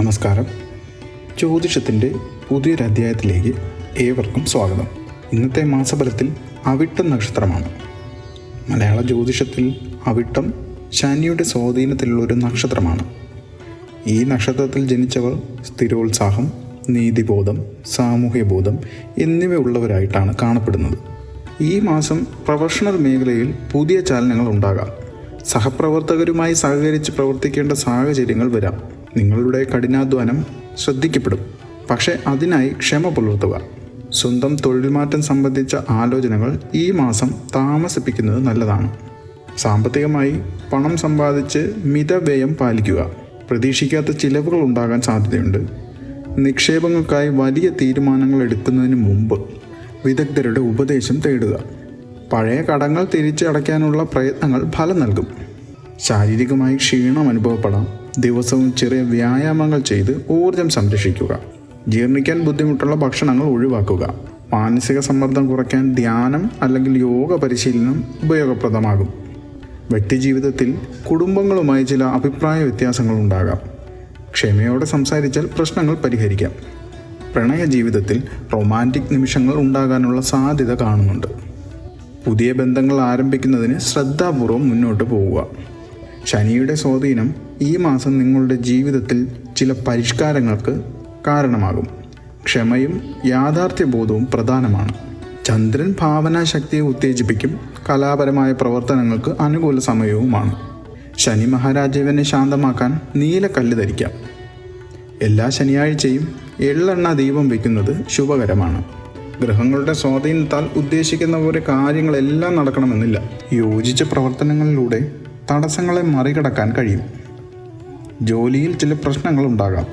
നമസ്കാരം. ജ്യോതിഷത്തിന്റെ പുതിയൊരധ്യായത്തിലേക്ക് ഏവർക്കും സ്വാഗതം. ഇന്നത്തെ മാസഫലത്തിൽ അവിട്ടം നക്ഷത്രമാണ്. മലയാള ജ്യോതിഷത്തിൽ അവിട്ടം ശനിയുടെ സ്വാധീനത്തിലുള്ള ഒരു നക്ഷത്രമാണ്. ഈ നക്ഷത്രത്തിൽ ജനിച്ചവർ സ്ഥിരോത്സാഹം നീതിബോധം സാമൂഹ്യബോധം എന്നിവയുള്ളവരായിട്ടാണ് കാണപ്പെടുന്നത്. ഈ മാസം പ്രൊഫഷണൽ മേഖലയിൽ പുതിയ ചലനങ്ങൾ ഉണ്ടാകാം. സഹപ്രവർത്തകരുമായി സഹകരിച്ച് പ്രവർത്തിക്കേണ്ട സാഹചര്യങ്ങൾ വരാം. നിങ്ങളുടെ കഠിനാധ്വാനം ശ്രദ്ധിക്കപ്പെടും. പക്ഷേ അതിനായി ക്ഷമ പുലർത്തുക. സ്വന്തം തൊഴിൽ മാറ്റം സംബന്ധിച്ച ആലോചനകൾ ഈ മാസം താമസിപ്പിക്കുന്നത് നല്ലതാണ്. സാമ്പത്തികമായി പണം സമ്പാദിച്ച് മിതവ്യയം പാലിക്കുക. പ്രതീക്ഷിക്കാത്ത ചിലവുകൾ ഉണ്ടാകാൻ സാധ്യതയുണ്ട്. നിക്ഷേപങ്ങൾക്കായി വലിയ തീരുമാനങ്ങൾ എടുക്കുന്നതിന് മുമ്പ് വിദഗ്ധരുടെ ഉപദേശം തേടുക. പഴയ കടങ്ങൾ തിരിച്ചടയ്ക്കാനുള്ള പ്രയത്നങ്ങൾ ഫലം നൽകും. ശാരീരികമായി ക്ഷീണം അനുഭവപ്പെടാം. ദിവസവും ചെറിയ വ്യായാമങ്ങൾ ചെയ്ത് ഊർജം സംരക്ഷിക്കുക. ജീർണിക്കാൻ ബുദ്ധിമുട്ടുള്ള ഭക്ഷണങ്ങൾ ഒഴിവാക്കുക. മാനസിക സമ്മർദ്ദം കുറയ്ക്കാൻ ധ്യാനം അല്ലെങ്കിൽ യോഗ പരിശീലനം ഉപയോഗപ്രദമാകും. വ്യക്തിജീവിതത്തിൽ കുടുംബങ്ങളുമായി ചില അഭിപ്രായ വ്യത്യാസങ്ങൾ ഉണ്ടാകാം. ക്ഷമയോടെ സംസാരിച്ചാൽ പ്രശ്നങ്ങൾ പരിഹരിക്കാം. പ്രണയ ജീവിതത്തിൽ റൊമാന്റിക് നിമിഷങ്ങൾ ഉണ്ടാകാനുള്ള സാധ്യത കാണുന്നുണ്ട്. പുതിയ ബന്ധങ്ങൾ ആരംഭിക്കുന്നതിന് ശ്രദ്ധാപൂർവം മുന്നോട്ട് പോവുക. ശനിയുടെ സ്വാധീനം ഈ മാസം നിങ്ങളുടെ ജീവിതത്തിൽ ചില പരിഷ്കാരങ്ങൾക്ക് കാരണമാകും. ക്ഷമയും യാഥാർത്ഥ്യബോധവും പ്രധാനമാണ്. ചന്ദ്രൻ ഭാവനാശക്തിയെ ഉത്തേജിപ്പിക്കും കലാപരമായ പ്രവർത്തനങ്ങൾക്ക് അനുകൂല സമയവുമാണ്. ശനി മഹാരാജാവിനെ ശാന്തമാക്കാൻ നീലക്കല്ല് ധരിക്കാം. എല്ലാ ശനിയാഴ്ചയും എള്ളെണ്ണ ദീപം വയ്ക്കുന്നത് ശുഭകരമാണ്. ഗ്രഹങ്ങളുടെ സ്വാധീനത്താൽ ഉദ്ദേശിക്കുന്ന പോലെ കാര്യങ്ങളെല്ലാം നടക്കണമെന്നില്ല. യോജിച്ച പ്രവർത്തനങ്ങളിലൂടെ തടസ്സങ്ങളെ മറികടക്കാൻ കഴിയും. ജോലിയിൽ ചില പ്രശ്നങ്ങൾ ഉണ്ടാകാം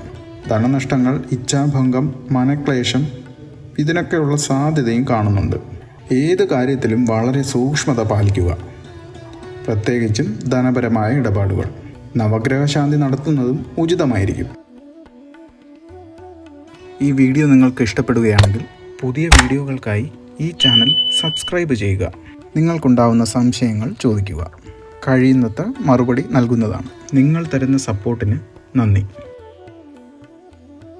ധനനഷ്ടങ്ങൾ ഇച്ഛാഭംഗം മനക്ലേശം ഇതിനൊക്കെയുള്ള സാധ്യതയും കാണുന്നുണ്ട്. ഏത് കാര്യത്തിലും വളരെ സൂക്ഷ്മത പാലിക്കുക. പ്രത്യേകിച്ചും ധനപരമായ ഇടപാടുകൾ. നവഗ്രഹശാന്തി നടത്തുന്നതും ഉചിതമായിരിക്കും. ഈ വീഡിയോ നിങ്ങൾക്ക് ഇഷ്ടപ്പെടുകയാണെങ്കിൽ പുതിയ വീഡിയോകൾക്കായി ഈ ചാനൽ സബ്സ്ക്രൈബ് ചെയ്യുക. നിങ്ങൾക്കുണ്ടാവുന്ന സംശയങ്ങൾ ചോദിക്കുക. കഴിയുന്നത്ര മറുപടി നൽകുന്നതാണ്. നിങ്ങൾ തരുന്ന സപ്പോർട്ടിന് നന്ദി.